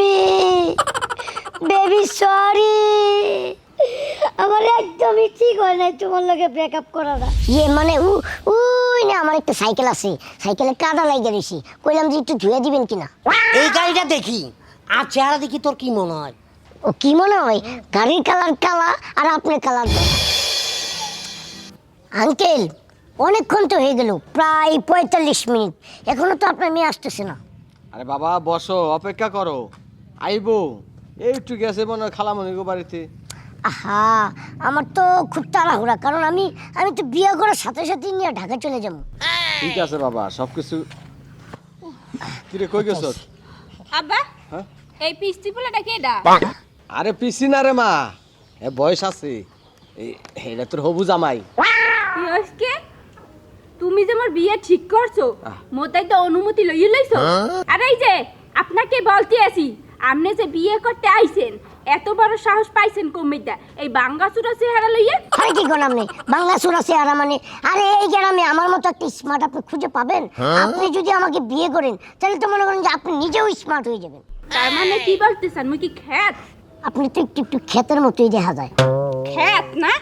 Baby baby sorry আমার একদমই ঠিক হয় নাই তোমার লগে ব্রেকআপ করাটা ইয়ে মানে উ উই না আমার একটা সাইকেল আছে। সাইকেলে কাদা লাগিয়ে রয়েছি কইলাম যে একটু ধুয়ে দিবেন কিনা? এই গাড়িটা দেখি। আর চেহারা দেখি তোর কি মনে হয়? ও কি মনে হয়? গাড়ির কালার কালা আর আপনার কালার আঙ্কেল অনেকক্ষণ তো হয়ে গেল প্রায় পঁয়তাল্লিশ মিনিট। এখনও তো আপনার মেয়ে আসতেছে না। আরে বাবা বসো অপেক্ষা করো। আইবো। এই একটু গেছে মনে হয় খালামণি গো বাড়িতে। আহা আমার তো খুব তাড়াহুড়া কারণ আমি আমি তো বিয়ে করার সাথে সাথে নিয়ে ঢাকা চলে যাব। ঠিক আছে বাবা সব কিছু কিরে কই গেছ? আব্বা হ্যাঁ? এই পিস্তি পোলাটা কেডা আরে পিসি না রে মা এ বয়স আছে। এই এটা তোর হবু জামাই। পিয়সকে তুমি যে মোর বিয়ে ঠিক করছ। মোতাই তো অনুমতি লইয়ে লইছো। আর এই যে আপনাকে বলতে আছি আপনি যে বিয়ে করতে আইছেন এত বড় সাহস পাইছেন কমিটা এই বাঙ্গাসুরা চেহারা লইয়ে? আরে কি কোন আপনি বাংলা সুরাসে আর মানে? আরে এই গ্রামে আমার মতো একটা স্মার্ট আপনি খুঁজে পাবেন? আপনি যদি আমাকে বিয়ে করেন তাহলে তো মনে করেন যে আপনি নিজেও স্মার্ট হয়ে যাবেন। তার মানে কি বলতেছেন? মুই কি খ্যাত? আপনি তো একটু একটু ক্ষেতের মতোই দেখা যায়। খ্যাত না?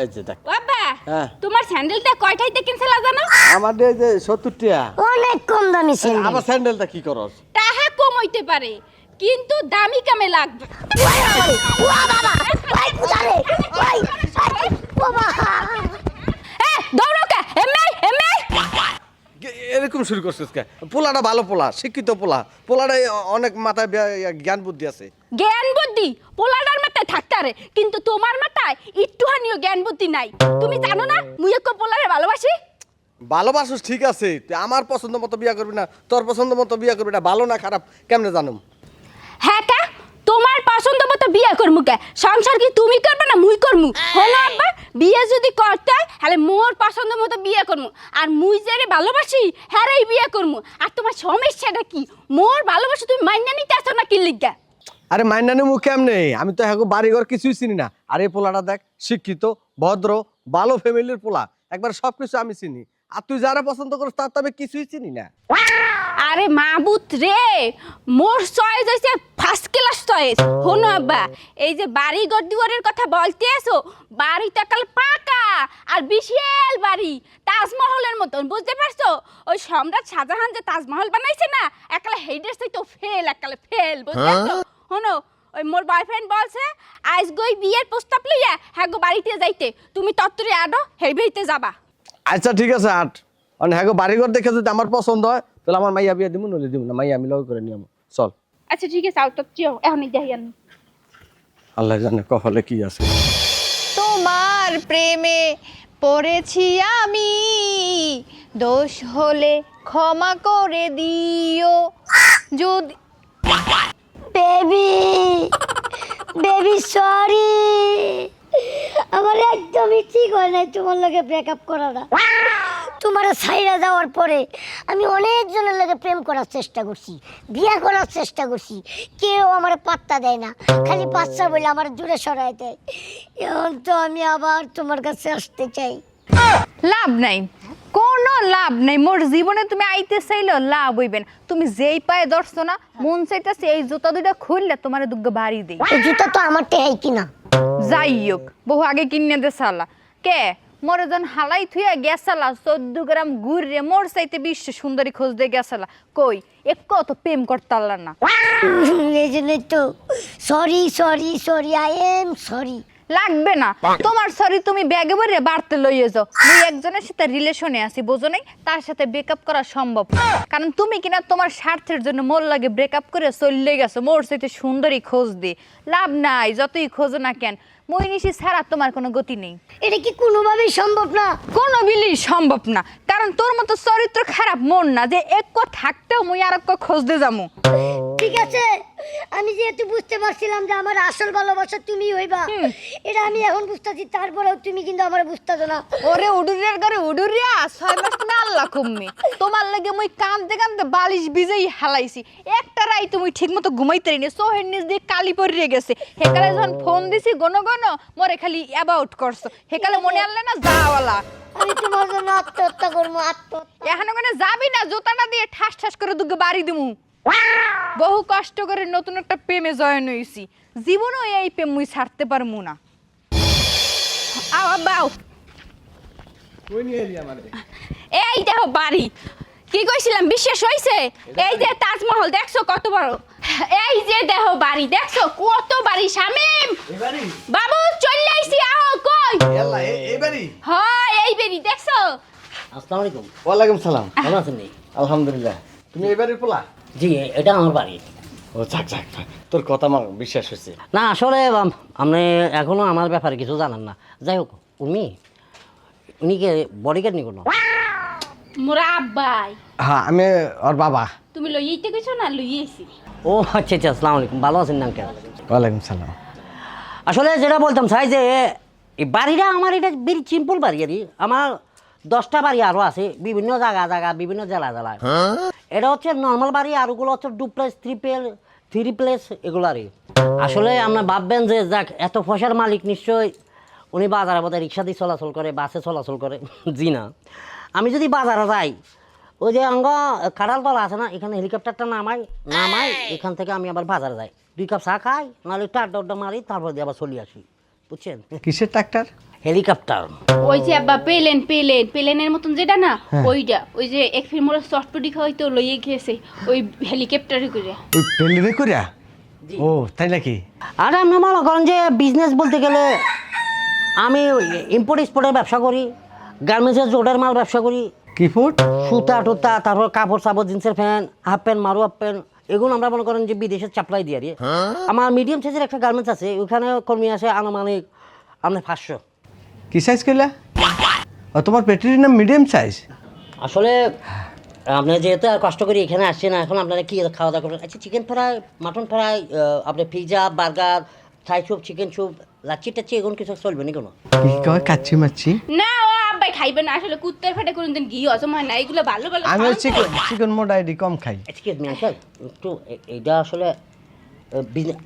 এই যে দেখ। বাবা হ্যাঁ। তোমার স্যান্ডেলটা কয়টাইতে কিনছিলা জানো? আমার এই যে সত্তর টিয়া অনেক কম দামি স্যান্ডেল আবার স্যান্ডেলটা কি করস? টাহা কম হইতে পারে। কিন্তু দামি কামে লাগবে। এ, দৌড়ো কে? MA, MA. এরকম শুরু করছিস কে? পোলাটা ভালো পোলা শিক্ষিত পোলা। পোলাটা অনেক মাথায় জ্ঞান বুদ্ধি আছে। জ্ঞান বুদ্ধি? পোলাডার মাথায় থাকতারে কিন্তু তোমার মাথায় একটুখানিও জ্ঞান বুদ্ধি নাই। তুমি জানো না মুই এক পোলারে ভালোবাসি? ভালোবাসিস ঠিক আছে। আমার পছন্দ মতো বিয়া করবি না তোর পছন্দ মতো বিয়া করবি না ভালো না খারাপ কেমনে জানুম? হ্যাঁ কা? তোমার পছন্দ মতো বিয়ে করমু কে? সংসার কি তুমি করবে না মুই করমু? হলো আব্বা বিয়ে যদি করতে হয় তাহলে মোর পছন্দ মতো বিয়ে করমু। আর মুই যারে ভালোবাসি হ্যারাই বিয়ে করমু। আর তোমার সমস্যাটা কি? মোর ভালোবাসা তুমি মাইনা নিতে আসো না কি লিগা? আরে মাইনানি মুখ কেমনে? আমি তো এখন বাড়িঘর কিছুই চিনি না। আর এই পোলাটা দেখ শিক্ষিত ভদ্র ভালো ফ্যামিলির পোলা। একবার সবকিছু আমি চিনি। আর তুই যারা পছন্দ করিস তার তো আমি কিছুই চিনি না। আরে মাবুত রে মোর চয়েস হয়েছে ফার্স্ট ক্লাস চয়েস। হনো আব্বা এই যে বাড়ি ঘর দুয়ারের কথা বলতে আসো বাড়িটা কাল পাকা আর বিশাল বাড়ি তাজমহলের মতন বুঝতে পারছ? ওই সম্রাট শাহজাহান যে তাজমহল বানাইছে না একালে হেডের তো ফেল একালে ফেল বুঝতে পারছ? হনো ওই মোর বয়ফ্রেন্ড বলছে আজ গই বিয়ের প্রস্তাব লইয়া হ্যাঁ গো বাড়িতে যাইতে তুমি তত্তরে আডো হেবিতে যাবা। আচ্ছা ঠিক আছে আট। মানে হ্যাঁ গো বাড়ি ঘর দেখে যদি আমার পছন্দ হয় তাহলে আমার মাইয়া বিয়া দিব নলে দিব না। মাইয়া আমি লগে করে নিয়ম চল। আচ্ছা ঠিক আছে আউট চিও এখন যাই আমি আল্লাহ জানে কপালে কি আছে। তোমার প্রেমে পড়েছি আমি দোষ হলে ক্ষমা করে দিও। যদি বেবি বেবি সরি আমার একদমই ঠিক হয় নাই তোমার লগে ব্রেকআপ করাটা। তোমার সাইরা যাওয়ার পরে আমি অনেক জনের লগে প্রেম করার চেষ্টা করছি বিয়ে করার চেষ্টা করছি কেউ আমার পাত্তা দেয় না খালি বাচ্চা বলে আমার জোরে সরাই দেয়। এখন তো আমি আবার তোমার কাছে আসতে চাই। লাভ নাই কোনো লাভ নাই মোর জীবনে তুমি আইতে চাইলো লাভ হইবেন তুমি যেই পায়ে ধরছো না মন চাইতেছে এই জুতা দুইটা খুললে তোমার দুগ্গ বাড়ি দেই। এই জুতা তো আমার টেহাই কিনা। যাই হোক বহু আগে কিনে দে সালা কে? মোর জন হালাই থুয়া গেছালা চোদ্দ গ্রাম ঘুরে মোর চাইতে বিশ্ব সুন্দরী খোঁজ দিয়ে গেছালা। কই এক কত প্রেম করতাল্লা না। এই জন্যই তো sorry sorry sorry I am sorry লাগবে না। তোমার সরি তুমি ব্যাগে ভরে বাড়তে লইয়ে যাও। মুই একজনের সাথে রিলেশনে আছি বোঝো নাই? তার সাথে ব্রেকআপ করা সম্ভব। কারণ তুমি কিনা তোমার স্বার্থের জন্য মোর লাগে ব্রেকআপ করে চললে গেছো মোর সাথে সুন্দরী খোঁজ দি লাভ নাই যতই খোঁজো না কেন। মই নিশি ছাড়া তোমার কোনো গতি নেই। এটা কি কোনোভাবেই সম্ভব না? কোনো বিলি সম্ভব না। কারণ তোর মতো চরিত্র খারাপ মন না যে এক থাকতেও মুই আর এক খোঁজতে যামু। ঠিক আছে? আমি যেহেতু বুঝতে পারছিলাম যে আমার আসল ভালোবাসা তুমি হইবা এটা আমি এখন বুঝতেছি তারপরেও তুমি কিন্তু আমার বুঝতেছো না। ওরে উডুরিয়ার ঘরে উডুরিয়া ছয় মাস তুমি আল্লাহ কুম্মি। তোমার লাগে মুই কান্দতে কান্দতে বালিশ ভিজেই হালাইছি। একটা রাই তুমি ঠিক মতো ঘুমাইতে নি সোহের নিচ দিয়ে কালি পড়িয়ে গেছে। হেকালে যখন ফোন দিছি গণ গণ মরে খালি অ্যাবাউট করছ। হেকালে মনে আনলে না যাওয়ালা। আমি তোমার জন্য আত্মহত্যা করব আত্মহত্যা। এখানে ওখানে যাবি না জুতাটা দিয়ে ঠাস ঠাস করে দুগে বাড়ি দিমু। বহু কষ্ট করে নতুন একটা প্রেমে জয়েন হয়েছি। জীবনও এই প্রেম মুই ছাড়তে পারব না। আও এই দেখো বাড়ি। কি কইছিলাম বিশ্বাস হইছে? এই যে তাজমহল দেখছ কত বড়? এই যে দেখো বাড়ি দেখছ কত বাড়ি শামিম? বাবু চলে আইছি আও কই? ইয়াল্লা এবারে হয় এই বেরি দেখছ? আসসালামু আলাইকুম। ওয়ালাইকুম সালাম। ভালো আছেন আলহামদুলিল্লাহ। তুমি এবারে পোলা? জি এটা আমার বাড়ি। ও যাক যাক। তোর কথা আমার বিশ্বাস হয়েছে। না আসলে আম- আপনি এখনও আমার ব্যাপারে কিছু জানেন না। যাই হোক উনি উনি কে বডিগার্ড নি কোনো? মোরা আব্বাই। হ্যাঁ আমি ওর বাবা। তুমি লইতে কইছো না লইয়েছি ও আচ্ছা আচ্ছা আসসালামু আলাইকুম। ভালো আছেন না আঙ্কেল? ওয়ালাইকুম সালাম। আসলে যেটা বলতাম চাই যে এই বাড়িটা আমার এটা ভেরি সিম্পল বাড়ি আর আমার দশটা বাড়ি আরও আছে বিভিন্ন জায়গা জায়গা বিভিন্ন জেলা জেলায়। এটা হচ্ছে নর্মাল বাড়ি আর ওগুলো হচ্ছে two place three place three place এগুলো আর আসলে আপনার ভাববেন যে যাক এত পয়সার মালিক নিশ্চয়ই। উনি বাজারে বোধহয় রিক্সা দিয়ে চলাচল করে বাসে চলাচল করে। জি না। আমি যদি বাজারে যাই ওই যে অঙ্গ কাঁঠালতলা আছে না এখানে হেলিকপ্টারটা নামাই নামাই এখান থেকে আমি আবার বাজারে যাই। দুই কাপ চা খাই নাহলে একটু আড্ডা আড্ডা মারি তারপর দিয়ে আবার চলে আসি। বুঝছেন? কিসের ট্রাক্টর? হেলিকপ্টার। ওই যে আব্বা পেলেন পেলেন পেলেনের মতন যেটা না ওইটা। ওই যে এক ফির চটপটি খাওয়াই লইয়ে গিয়েছে। ওই হেলিকপ্টারে করে ওই পেলি করিয়া ও তাই নাকি? আর আপনি মনে করেন যে বিজনেস বলতে গেলে আমি ইম্পোর্ট এক্সপোর্টের ব্যবসা করি গার্মেন্টসের জোডের মাল ব্যবসা করি। কি ফুড সুতা টুতা তারপর কাপড় সাপড় জিন্সের প্যান্ট হাফ প্যান্ট মারু হাফ প্যান্ট এগুলো আমরা মনে করেন যে বিদেশের চাপলাই দিয়ে দিয়ে আমার মিডিয়াম সাইজের একটা গার্মেন্টস আছে ওখানে কর্মী আছে আনুমানিক আপনার পাঁচশো। কি সাইজ করলা তোমার পেটির নাম মিডিয়াম সাইজ আসলে আপনার যেহেতু কষ্ট করি এখানে আসছেন এখন আপনারা কি খাওয়া দাওয়া করবেন? আচ্ছা চিকেন ফ্রাই মাটন ফ্রাই আপনার pizza burger fry soup chicken soup lassi টাচ্ছি এখন কিছু চলবে না কোনো? কি কয় কাচ্চি মাচ্ছি না ও আব্বাই খাইবে না। আসলে কুত্তের ফেটে কোনদিন ঘি হজম হয় না। এগুলো ভালো ভালো আমি। চিকেন চিকেন মোটাইডি কম খাই। এক্সকিউজ মি আঙ্কেল একটু এইটা আসলে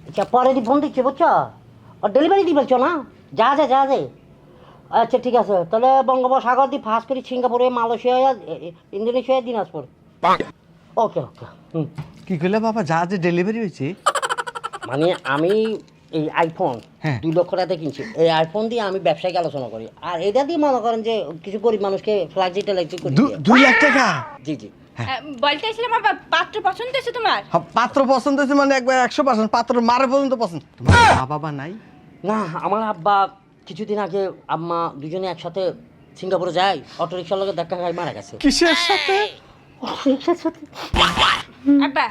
আচ্ছা পরে দি ফোন দিচ্ছি বুঝছ? ও ডেলিভারি দিবে বলছো না? যা যা যা জাহাজে আচ্ছা ঠিক আছে। তাহলে বঙ্গোপসাগর দিয়ে ফার্স্ট করি সিঙ্গাপুরে Malaysia Indonesia Dinajpur. Okay okay হুম। কি করলে বাবা জাহাজে ডেলিভারি হয়েছে মানে আমি এই আইফোন হ্যাঁ। দুই লক্ষ টাকা কিনছি। এই আইফোন দিয়ে আমি ব্যবসায়িক আলোচনা করি। আর এটা দিয়ে মনে করেন যে কিছু গরিব মানুষকে টেলাইট করে দুই লাখ টাকা? জি জি। চাইছিলাম পাত্র পছন্দ হয়েছে তোমার? হ্যাঁ, পাত্র পছন্দ হয়েছে মানে একবার একশো পার্সেন্ট পাত্র মারে পর্যন্ত পছন্দ। তোমার বাবা নাই? না আমার আব্বা কিছুদিন আগে আম্মা দুজনে একসাথে সিঙ্গাপুরে যায় অটো রিক্সার লোকের ধাক্কা খাই মারা গেছে। কিসের সাথে। আব্বা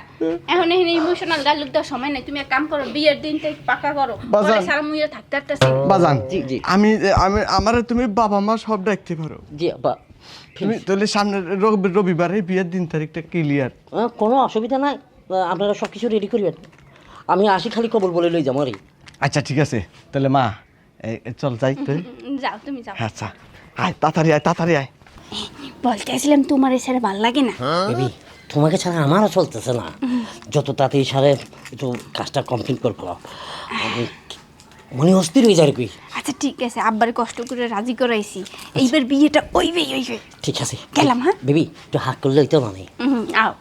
এখন এখানে ইমোশনাল গালুক দেওয়ার সময় নাই। তুমি এক কাম করো বিয়ের দিন থেকে পাকা করো। বাজান। পরে সারা মুইয়ে থাকতে থাকতেছি বাজান জি, জি। আমি আমি আমার তুমি বাবা মা সব ডাকতে পারো। জি আব্বা। তুমি তাহলে সামনে রবি- রবিবারে বিয়ের দিন তারিখটা ক্লিয়ার কোনো অসুবিধা নাই। আপনারা সব কিছু রেডি করবেন। আমি আসি খালি কবল বলে লই যাব আচ্ছা ঠিক আছে। তাহলে মা চল যাই তুই যাও তুমি যাও। আচ্ছা। আয় তাড়াতাড়ি আয় তাড়াতাড়ি আয়। বলতে চাইছিলাম তোমার ছেড়ে ভালো লাগে না। বেবি তোমাকে ছাড়া আমারও চলতেছে না। যত তাড়াতাড়ি সারে একটু কাজটা কমপ্লিট করব আমি মনে অস্থির হয়ে যায় কই। আচ্ছা ঠিক আছে আব্বার কষ্ট করে রাজি করাইছি। এইবার বিয়েটা ওইবে ওইবে ঠিক আছে। গেলাম, হ্যাঁ? বেবি একটু হাক করলে তো মানে আও।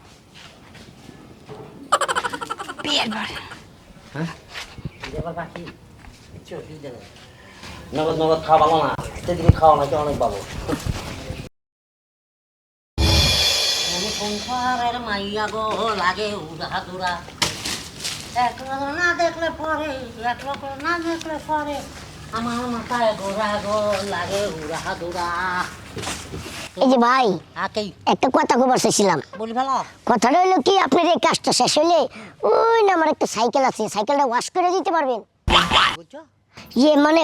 বিয়ের বার নগদ নগদ খাওয়া ভালো না। সেদিকে খাওয়া নাকি অনেক ভালো। সংসারের মাইয়া গো লাগে উড়া দুরা এক না দেখলে পরে এক না দেখলে পরে আমার মাথায় গো লাগে উড়া দুরা এই যে ভাই একটা কথা কবার চাইছিলাম কথাটা হইল কি আপনার এই কাজটা শেষ হইলে ওই না আমার একটা সাইকেল আছে সাইকেলটা ওয়াশ করে দিতে পারবেন। ইয়ে মানে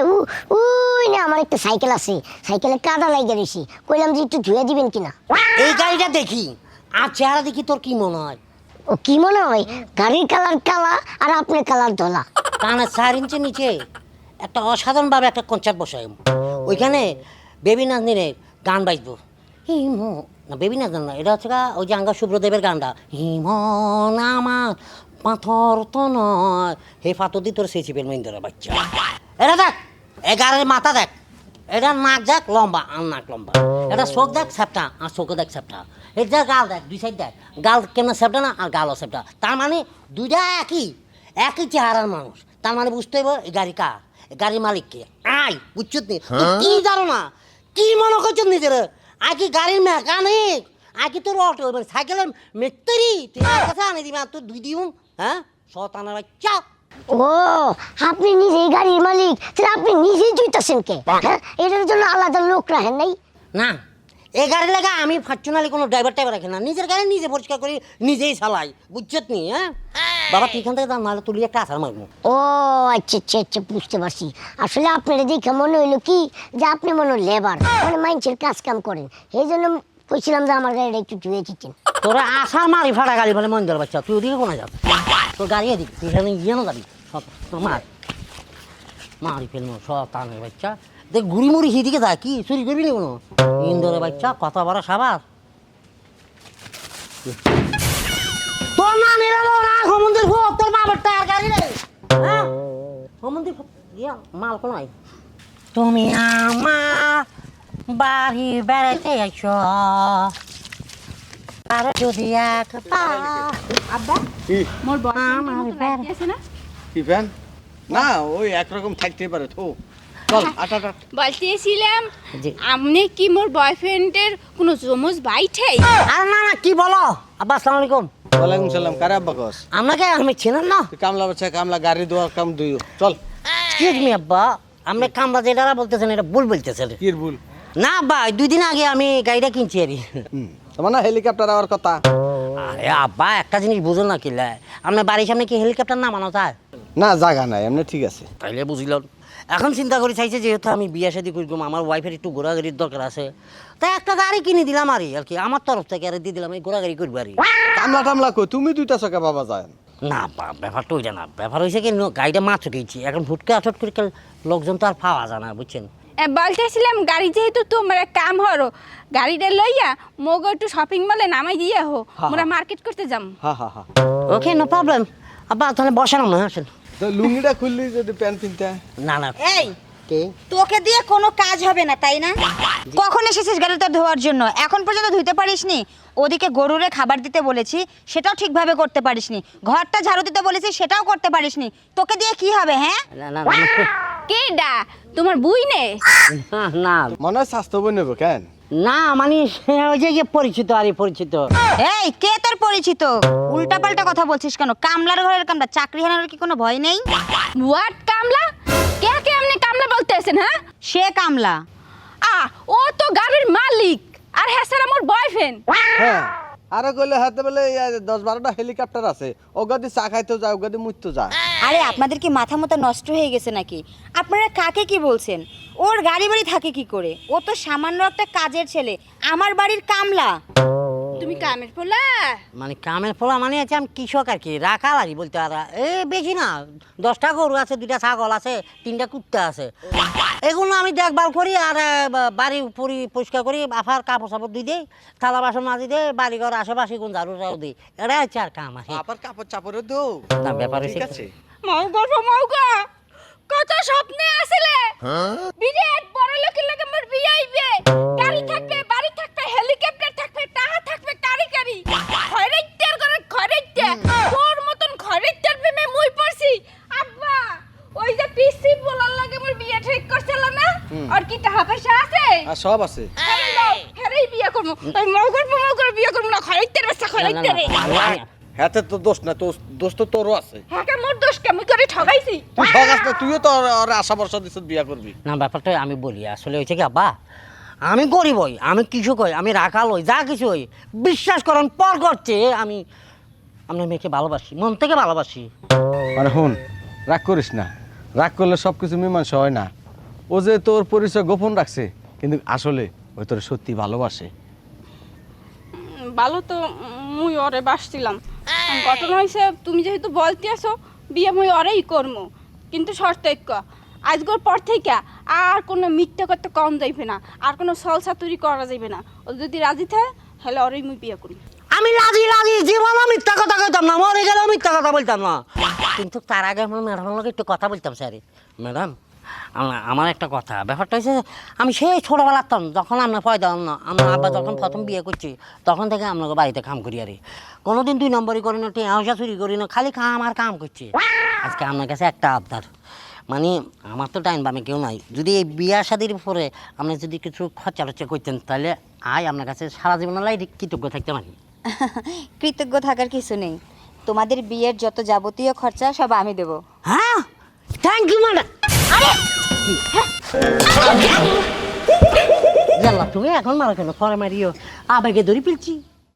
ওই না আমার একটা সাইকেল আছে সাইকেলে কাদা লাগিয়ে রয়েছি কইলাম যে একটু ধুয়ে দিবেন কিনা। এই গাড়িটা দেখি। আর চেহারা দেখি তোর কি মনে হয়? ও কি মনে হয়? গাড়ির কালার কালা আর আপনার কালার ধলা। কানের চার ইঞ্চি নিচে একটা অসাধারণভাবে একটা কনসার্ট বসাই ওইখানে বেবি নাজনীর গান বাজবো। হিম না বেবি নাজন না এটা হচ্ছে গা ওই যে আঙ্গা শুভ্রদেবের গানটা। হিম নামা পাথর তো নয়। হে পাথর দি তোর সেই চিপের মহিন্দ্রা বাচ্চা। এটা দেখ এ গাড়ির মাথা দেখ। এটা নাক দেখ লম্বা আর নাক লম্বা। এটা চোখ দেখ সেপটা আর চোখে দেখ সেপটা এটা গাল দেখ দুই সাইড দেখ। গাল কেমন সেপটা না আর গালও সেপটা তার মানে দুইটা একই একই চেহারার মানুষ। তার মানে বুঝতে হবে এই গাড়ি কার? এই গাড়ির মালিক কে? আই বুঝছত নি? কি জানো না কি মনে করছ নিজের? আই কি গাড়ির মেকানিক? আই কি তোর অটো? মানে সাইকেলের মেত্তরি তুই কাছে আনি দিবি আর তোর দুই দিউন হ্যাঁ? শতানের বাচ্চা। ও আপনি নিজেই গাড়ির মালিক তাহলে আপনি নিজেই জুইতেছেন কে? হ্যাঁ এটার জন্য আলাদা লোক রাখেন নাই। না এই গাড়ি লাগা আমি ফার্চুনালি কোনো ড্রাইভার টাইভার রাখি না। নিজের গাড়ি নিজে পরিষ্কার করি নিজেই চালাই। বুঝছত নি হ্যাঁ? বাবা তুই এখান থেকে দাম নাহলে তুলি একটা আসার মারবো। ও আচ্ছা আচ্ছা আচ্ছা বুঝতে পারছি। আসলে আপনার দেখে মনে হইল কি যে আপনি মনে লেবার মানে কাজ কাম করেন। এই জন্য কইছিলাম যে আমার গাড়িটা একটু ধুয়ে দিচ্ছেন তোরা আসার মারি ফাটা গাড়ি ফেলে মন্দির বাচ্চা তুই ওদিকে কোনে যাবি তোর গাড়ি এদিকে, তুই এখানে গিয়ে না যাবি, সব তোর মার। মারি ফেলব সব টানের বাচ্চা। দেখ ঘুরি মুড়ি সেদিকে যা, কি চুরি করবি না কোনো? ইন্দোরের বাচ্চা কত বড় সাবার তোর না নিরালো না, সমুদ্রের ভোগ তোর বাবার টায়ার গাড়ি রে হ্যাঁ? সমুদ্রের ইয়া, মাল কোনো তুমি আমার বাড়ি বেড়াতে আইছো আর যদি একবার কি? মোর আমার আছে না? কি ফ্যান না ওই একরকম থাকতেই পারে তো চল আট আট আট। বলতেছিলাম আপনি কি মোর বয়ফ্রেন্ডের কোনো জমজ বাইঠাই আর না না কি বলো? আব্বা আসসালামু আলাইকুম। ওয়ালাইকুম সালাম কারে আব্বা কস? আপনাকে আমি চিনেন না? কামলা বাচ্চা কামলা গাড়ি কাম দুই। চল। এক্সকিউজ মি আব্বা আপনি কামরা যেটা বলতেছেন এটা ভুল বলতেছেন। ভুল? না আব্বা দুই দিন আগে আমি গাড়িটা কিনছি আর হেলিকপ্টার আওয়ার কথা। আরে আব্বা একটা জিনিস বুঝুন না কিলা আপনার বাড়ির সামনে কি হেলিকপ্টার নামানো যায়? না জায়গা নাই এমনি ঠিক আছে। তাইলে বুঝলাম। এখন চিন্তা করে চাইছে যেহেতু আমি বিয়ে শাদি করব আমার ওয়াইফের একটু ঘোরাঘুরির দরকার আছে। তাই একটা গাড়ি কিনে দিলাম আর আর কি আমার তরফ থেকে আর দিয়ে দিলাম এই ঘোরাঘুরি করব আর কি। কামলা টামলা কই তুমি দুইটা চকা বাবা যায়। না ব্যাপারটা ওইটা না ব্যাপার হয়েছে কি গাড়িটা মাত্র কিনছি এখন ফুটকে আঠট করে লোকজন তো আর পাওয়া যায় না বুঝছেন? বলতেছিলাম গাড়ি যেহেতু তোমার কাম হরো গাড়িটা লইয়া মোগো একটু শপিং মলে নামাই দিয়ে হো আমরা মার্কেট করতে যাম। হা হা হা। ওকে নো প্রবলেম আব্বা তাহলে বসানো না আসেন। তো লুঙ্গিটা খুললি যদি প্যান্ট কিনতে না না। এই কে? তোকে দিয়ে কোনো কাজ হবে না তাই না? কখন এসেছিস গাড়িটা ধোয়ার জন্য? এখন পর্যন্ত ধুইতে পারিসনি? ওদিকে গরুরে খাবার দিতে বলেছি সেটাও ঠিকভাবে করতে পারিসনি। ঘরটা ঝাড়ু দিতে বলেছি সেটাও করতে পারিসনি। তোকে দিয়ে কি হবে হ্যাঁ? না না। না, কে ডা তোমার বুই নে। না না। মনে হয় স্বাস্থ্য বই নেব কেন? না মানে সে ওই যে পরিচিত আর পরিচিত। এই কে তোর পরিচিত? উল্টাপাল্টা কথা বলছিস কেন? কামলার ঘরের কামলা চাকরি হারানোর কি কোনো ভয় নেই? হোয়াট কামলা? কে কে আপনি কামলা বলতেছেন হ্যাঁ? সে কামলা। আ ও তো গাড়ির মালিক আর হ্যাঁ স্যার আমার বয়ফ্রেন্ড হ্যাঁ। আরে কইলে হাতে বলে দশ বারোটা হেলিকপ্টার আছে ওগাদি চা খাইতেও যায় ওগাদি মুইতেও যায়। আরে আপনাদের কি মাথা মতো নষ্ট হয়ে গেছে নাকি? আপনারা কাকে কি বলছেন? ওর গাড়ি বাড়ি থাকে কি করে? ও তো সামান্য একটা কাজের ছেলে, আমার বাড়ির কামলা। তুমি কামের পোলা মানে কামের ফলা মানে আছে আমি কৃষক আর কি রাখাল আর বলতে এ বেশি না দশটা গরু আছে দুইটা ছাগল আছে তিনটা কুত্তা আছে। এগুলো আমি দেখভাল করি আর বাড়ি পরি পরিষ্কার করি আফার কাপড় সাপড় দিই দেই থালা বাসন মাজি দেই বাড়ি ঘর আশেপাশে কোন ঝাড়ু টাড়ু দিই। এটাই হচ্ছে আর কাম আছে আবার কাপড় চাপড়ে দো না ব্যাপার হচ্ছে কত স্বপ্নে আসলে? বিরাট বড় লোকের লাগে মোর বিয়ে আইবে গাড়ি থাকবে বাড়ি থাকবে হেলিকপ্টার তোর মতন খয়রাইতের প্রেমে মুই পড়ছি। আব্বা ওই যে পিসি বলার লাগে মোর বিয়ে ঠিক করছিল না? আর কি টাকা পয়সা আছে? আর সব আছে। হ্যালো হেরেই বিয়ে করব। ওই মাও করে বিয়ে করব না খয়রাইতের বাচ্চা না, না, খয়রাইতের না, আমি- তো দোষ না তো দোষ তো তোরও আছে। হ্যাঁ কে মোর দোষ কেমন করে ঠগাইছি। তুই ঠগাস না তুইও তো ওর আশা ভরসা দিছ বিয়া করবি। না ব্যাপারটা আমি বলি আসলে হয়েছে কি আব্বা? আমি গরিব হই আমি কৃষক হই আমি রাখাল হই যা কিছু হই। বিশ্বাস করেন পর করছে আমি আপনার মেয়েকে ভালোবাসি মন থেকে ভালোবাসি। মানে হুন রাগ করিস না। রাগ করলে সব কিছু মীমাংসা হয় না। ও যে তোর পরিচয় গোপন রাখছে কিন্তু আসলে ওই তোর সত্যি ভালোবাসে। ভালো তো মুই ওরে বাসছিলাম। ঘটনা হয়েছে তুমি যেহেতু বলতে আসো বিয়ে মুই ওরেই করব কিন্তু শর্ত এক আজকের পর থেকে আর কোনো মিথ্যা করতে কম যাইবে না আর কোনো সলসাতুরি করা যাইবে না। ও যদি রাজি থাকে তাহলে ওরেই মুই বিয়ে করি। আমি রাজি রাজি, জীবন মিথ্যা কথা কইতাম না, মরে গেলেও মিথ্যা কথা বলতাম না। কিন্তু তার আগে আমার ম্যাডামের লগে একটু কথা বলতাম, স্যার। ম্যাডাম আমার একটা কথা, ব্যাপারটা হচ্ছে আমি সেই ছোটোবেলার তখন যখন আমরা পয়দা না, আমার আব্বা যখন প্রথম বিয়ে করছি, তখন থেকে আপনাকে বাড়িতে কাম করি, আরে। কোনোদিন দুই নম্বরই করি না টেঁয়াশা চুরি করি না, খালি কাম আর কাম করছি। আজকে আপনার কাছে একটা আবদার। মানে আমার তো টাইম বামে কেউ নাই। যদি এই বিয়া শাদির পরে আপনি যদি কিছু খরচা টরচা করতেন, তাহলে আয় আপনার কাছে সারা জীবন লাই কৃতজ্ঞ থাকতে পারি কৃতজ্ঞ থাকার কিছু নেই। তোমাদের বিয়ের যত যাবতীয় খরচা সব আমি দেব। হ্যাঁ? থ্যাংক ইউ ম্যাডাম জানলা তুমি এখন মারা কেন? পরে মারিও। আবেগে দড়ি ফেলছি